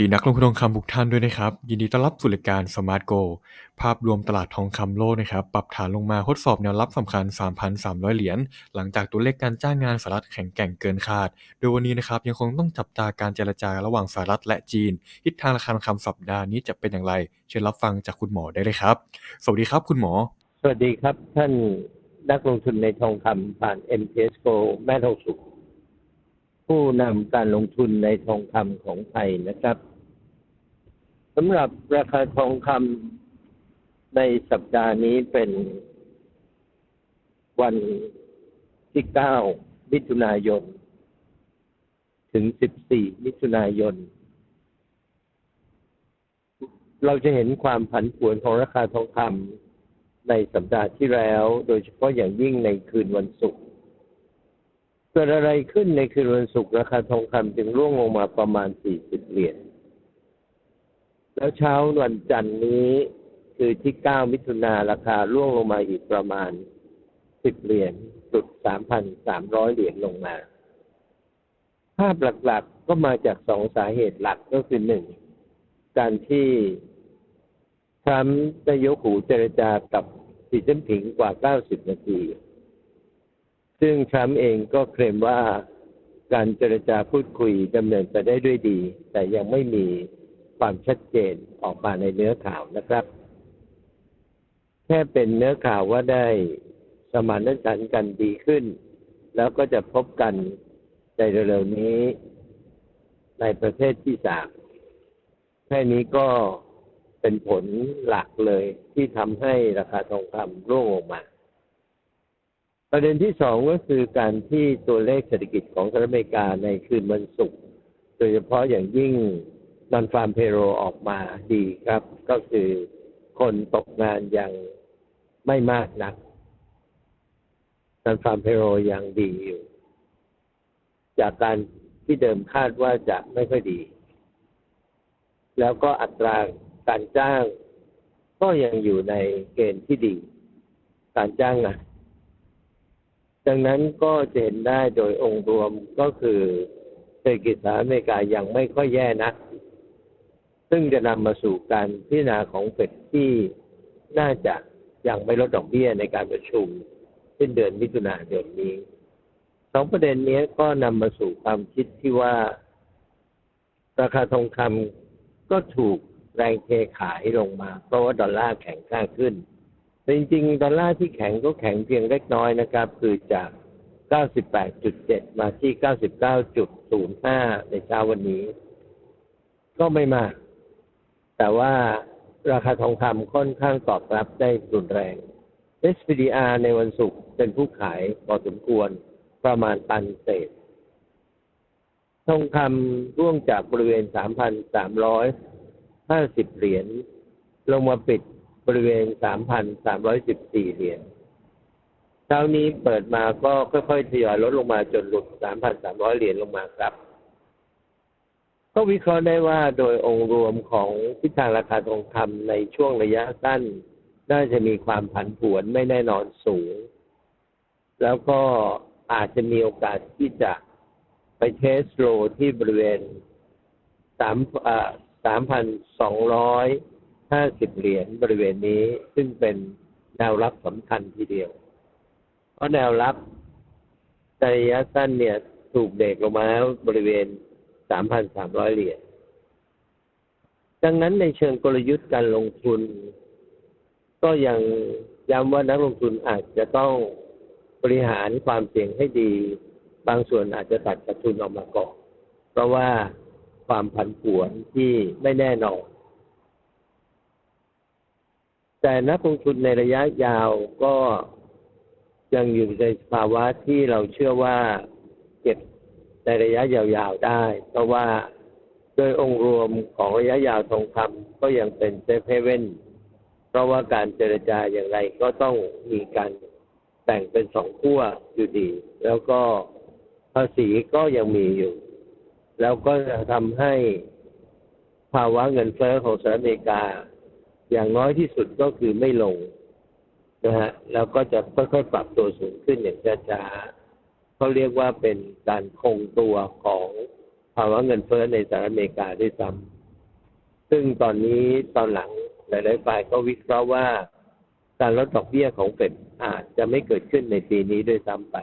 ดีนักลงทุนทองคำทุกท่านด้วยนะครับ ยินดีต้อนรับสู่รายการ Smart Go ภาพรวมตลาดทองคำโลกนะครับ ปรับฐานลงมาทดสอบแนวรับสำคัญ 3,300 เหรียญ หลังจากตัวเลขการจ้างงานสหรัฐแข็งแกร่งเกินคาด โดยวันนี้นะครับ ยังคงต้องจับตาการเจรจาระหว่างสหรัฐและจีน ทิศทางราคาทองคำสัปดาห์นี้จะเป็นอย่างไร เชิญรับฟังจากคุณหมอได้เลยครับ สวัสดีครับคุณหมอ สวัสดีครับ ท่านนักลงทุนในทองคำผ่าน MTS Go แม่ทองสุขผู้นำการลงทุนในทองคำของไทยนะครับำหรับราคาทองคำในสัปดาห์นี้เป็นวันที่ 9 มิถุนายน ถึง 14 มิถุนายน เราจะเห็นความผันผวนของราคาทองคำในสัปดาห์ที่แล้ว โดยเฉพาะอย่างยิ่งในคืนวันศุกร์เกิดอะไรขึ้นในคืนวันศุกร์ราคาทองคำจึงร่วงลงมาประมาณ 40 เหรียญ แล้วเช้าวันจันทร์นี้ คือที่ 9 มิถุนาราคาร่วงลงมาอีกประมาณ 10 เหรียญจุด 3,300 เหรียญลงมา ภาพหลักๆก็มาจากสองสาเหตุหลักก็คือหนึ่ง การที่ทรัมป์ได้ยกหูเจรจากับสีจิ้นผิงกว่า 90 นาที ซึ่งทรัมป์เองก็เคลมว่าการเจรจาพูดคุยดำเนินไปได้ด้วยดี แต่ยังไม่มี ความชัดเจนออกมาในเนื้อข่าวนะครับ แค่เป็นเนื้อข่าวว่าได้สมานฉันท์กันดีขึ้น แล้วก็จะพบกันในเร็วๆนี้ ในประเทศที่สามแค่นี้ก็เป็นผลหลักเลยที่ทำให้ราคาทองคำร่วงลงมาประเด็นที่สองก็คือการที่ตัวเลขเศรษฐกิจของสหรัฐอเมริกาในคืนวันศุกร์โดยเฉพาะอย่างยิ่ง นอนฟาร์มเพโรออกมาดีครับ ก็คือคนตกงานยังไม่มากนักนอนฟาร์มเพโรยังดีอยู่ จากการที่เดิมคาดว่าจะไม่ค่อยดี แล้วก็อัตราการจ้างก็ยังอยู่ในเกณฑ์ที่ดี การจ้างงานดังนั้นก็จะเห็นได้โดยองค์รวมก็คือเศรษฐกิจสหรัฐอเมริกายังไม่ค่อยแย่นัก ซึ่งจะนำมาสู่การพิจารณาของเฟดที่น่าจะยังไม่ลดดอกเบี้ยในการประชุมสิ้นเดือนมิถุนายนนี้สองประเด็นนี้ก็นำมาสู่ความคิดที่ว่า ราคาทองคำก็ถูกแรงเทขายลงมา เพราะว่าดอลลาร์แข็งค่าขึ้นแต่จริงๆ ดอลลาร์ที่แข็งก็แข็งเพียงเล็กน้อยนะครับ คือจาก 98.7 มาที่ 99.05 ในเช้าวันนี้ ก็ไม่มาก แต่ว่าราคาทองคำค่อนข้างตอบรับได้รุนแรง SPDR ในวันศุกร์เป็นผู้ขายพอสมควรประมาณตันเศษ ทองคำร่วงจากบริเวณ 3,350 เหรียญลงมาปิดบริเวณ 3,314 เหรียญเช้านี้เปิดมาก็ค่อยๆทยอยลดลงมาจนหลุด 3,300 เหรียญลงมาครับ ก็วิเคราะห์ได้ว่าโดยองค์รวมของทิศทางราคาทองคำในช่วงระยะสั้น น่าจะมีความผันผวนไม่แน่นอนสูง แล้วก็อาจจะมีโอกาสที่จะไปเทสโลที่บริเวณสามสามพันสองร้อยห้าสิบเหรียญบริเวณนี้ ซึ่งเป็นแนวรับสำคัญทีเดียว เพราะแนวรับระยะสั้นเนี่ยถูกเด็กลงมาแล้วบริเวณ สามพันสามร้อยเหรียญดังนั้นในเชิงกลยุทธ์การลงทุน ก็ยังย้ำว่านักลงทุนอาจจะต้องบริหารความเสี่ยงให้ดี บางส่วนอาจจะตัดกระทุนออกมาก่อนเพราะว่าความผันผวนที่ไม่แน่นอน แต่นักลงทุนในระยะยาวก็ยังอยู่ในภาวะที่เราเชื่อว่าเก็บ ในระยะยาวๆได้ เพราะว่าโดยองค์รวมของระยะยาวทองคำก็ยังเป็นเซฟเฮเว่นเพราะว่าการเจรจาอย่างไรก็ต้องมีการแบ่งเป็นสองขั้วอยู่ดี แล้วก็ภาษีก็ยังมีอยู่ แล้วก็จะทำให้ภาวะเงินเฟ้อของสหรัฐอเมริกา อย่างน้อยที่สุดก็คือไม่ลงนะฮะแล้วก็จะค่อยๆปรับตัวสูงขึ้นอย่างช้าๆ เขาเรียกว่าเป็นการคงตัวของภาวะเงินเฟ้อในสหรัฐอเมริกาด้วยซ้ำซึ่งตอนนี้ตอนหลังหลายๆฝ่ายก็วิเคราะห์ว่า การลดดอกเบี้ยของเฟดอาจจะไม่เกิดขึ้นในปีนี้ด้วยซ้ำไป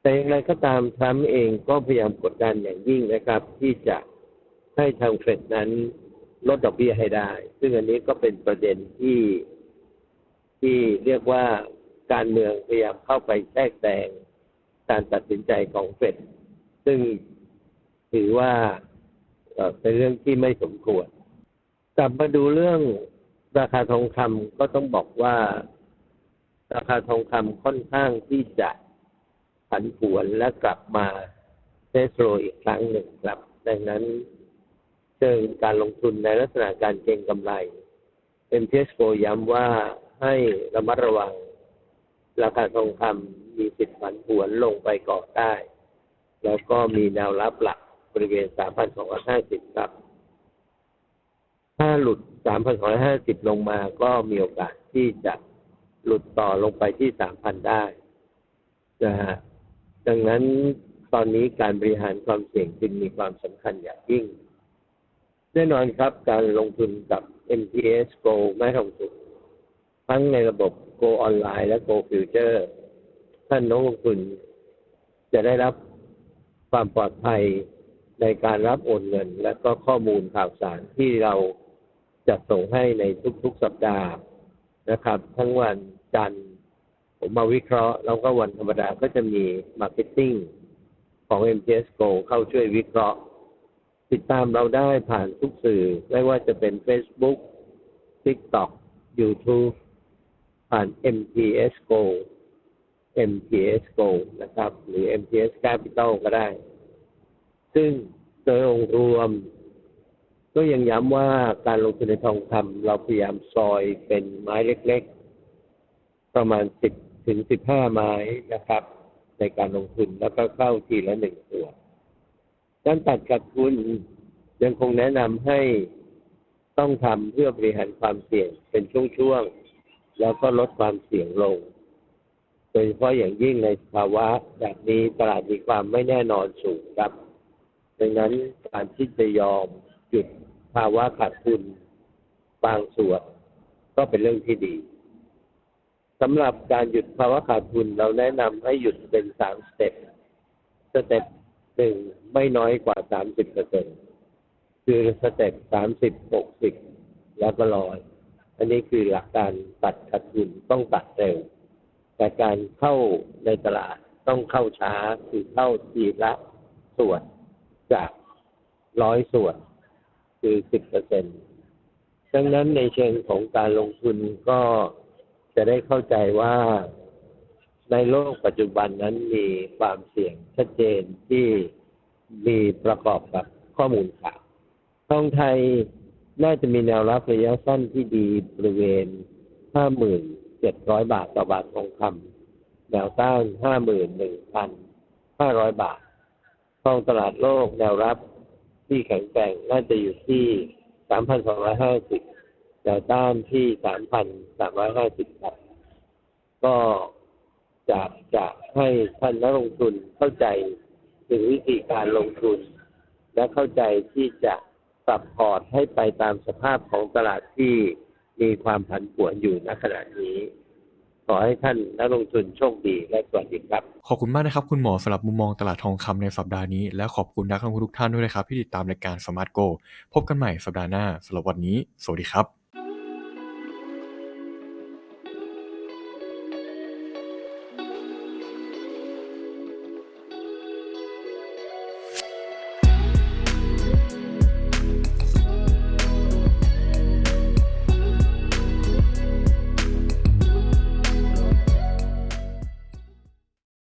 แต่อย่างไรก็ตามทรัมป์เองก็พยายามกดดันอย่างยิ่งนะครับ ที่จะให้ทางเฟดนั้นลดดอกเบี้ยให้ได้ ซึ่งอันนี้ก็เป็นประเด็นที่ที่เรียกว่าการเมืองพยายามเข้าไปแทรกแซง การตัดสินใจของเฟดซึ่งถือว่าเป็นเรื่องที่ไม่สมควร กลับมาดูเรื่องราคาทองคำก็ต้องบอกว่า ราคาทองคำค่อนข้างที่จะผันผวนและกลับมาเซสโรอีกครั้งหนึ่งครับ ดังนั้นเชิงการลงทุนในลักษณะการเก็งกำไรเป็นเทสโกย้ำว่าให้ระมัดระวัง ราคาทองคำ มีสิทธิ์ผันผวนลงไปก่อนได้ แล้วก็มีแนวรับหลักบริเวณ 3,250 ครับ ถ้าหลุด 3,250 ลงมาก็มีโอกาสที่จะหลุดต่อลงไปที่ 3,000 ได้นะฮะดังนั้นตอนนี้การบริหารความเสี่ยงจึงมีความสำคัญอย่างยิ่ง แน่นอนครับการลงทุนกับ MTS Go ไม่ลงทุนทั้งในระบบ Go ออนไลน์และ Go Future ท่านนักลงทุนจะได้รับความปลอดภัยในการรับโอนเงิน และก็ข้อมูลข่าวสารที่เราจะส่งให้ในทุกๆสัปดาห์นะครับ ทั้งวันจันทร์ผมมาวิเคราะห์แล้วก็วันธรรมดาก็จะมีมาร์เก็ตติ้งของ MTS Go เข้าช่วยวิเคราะห์ ติดตามเราได้ผ่านทุกสื่อ ไม่ว่าจะเป็น Facebook TikTok YouTube ผ่าน MTS Go MTS Go นะครับ หรือ MTS Capital ก็ได้ ซึ่งโดยองค์รวม ก็ยังย้ำว่าการลงทุนในทองคำเราพยายามซอยเป็นไม้เล็กๆ ประมาณ 10 ถึง 15 ไม้นะครับ ในการลงทุนแล้วก็เข้าทีละหนึ่งตัวการตัดขาดทุนยังคงแนะนำให้ต้องทำเพื่อบริหารความเสี่ยงเป็นช่วงๆ แล้วก็ลดความเสี่ยงลง ดยเฉพาะอย่างยิ่งในภาวะแบบนี้ตลาดมีความไม่แน่นอนสูงครับดังนั้นการที่จะยอมหยุดภาวะขาดทุนบางส่วนก็เป็นเรื่องที่ดีสำหรับการหยุดภาวะขาดทุนเราแนะนำให้หยุดเป็นสามสเต็ปสเต็ปหนึ่งไม่น้อยกว่าสามสิบเปอร์เซ็นคือสเต็ปสามสิบหกสิบแล้วก็ร้อยอันนี้คือหลักการตัดขาดทุนต้องตัดเร็ว แต่การเข้าในตลาดต้องเข้าช้าคือเข้าทีละส่วนจากร้อยส่วน คือสิบเปอร์เซ็นดังนั้นในเชิงของการลงทุนก็จะได้เข้าใจว่าในโลกปัจจุบันนั้นมีความเสี่ยงชัดเจนที่มีประกอบกับข้อมูลข่าวทองไทยน่าจะมีแนวรับระยะสั้นที่ดีบริเวณ 5,700บาทต่อบาททองคำแนวต้าน51,500บาททองตลาดโลกแนวรับที่แข็งแกร่งน่าจะอยู่ที่3,250แนวต้านที่3,350ครับก็จะจะให้ท่านนักลงทุนเข้าใจถึงวิธีการลงทุน และเข้าใจที่จะปรับพอร์ตให้ไปตามสภาพของตลาดที่ มีความผันผวนอยู่ณขณะนี้ขอให้ท่านนักลงทุนโชคดีและสวัสดีครับ ขอบคุณมากนะครับ คุณหมอสำหรับมุมมองตลาดทองคำในสัปดาห์นี้ และขอบคุณนักลงทุนทุกท่านด้วยนะครับที่ติดตามรายการสมาร์ทโกพบกันใหม่สัปดาห์หน้าสำหรับวันนี้ สวัสดีครับ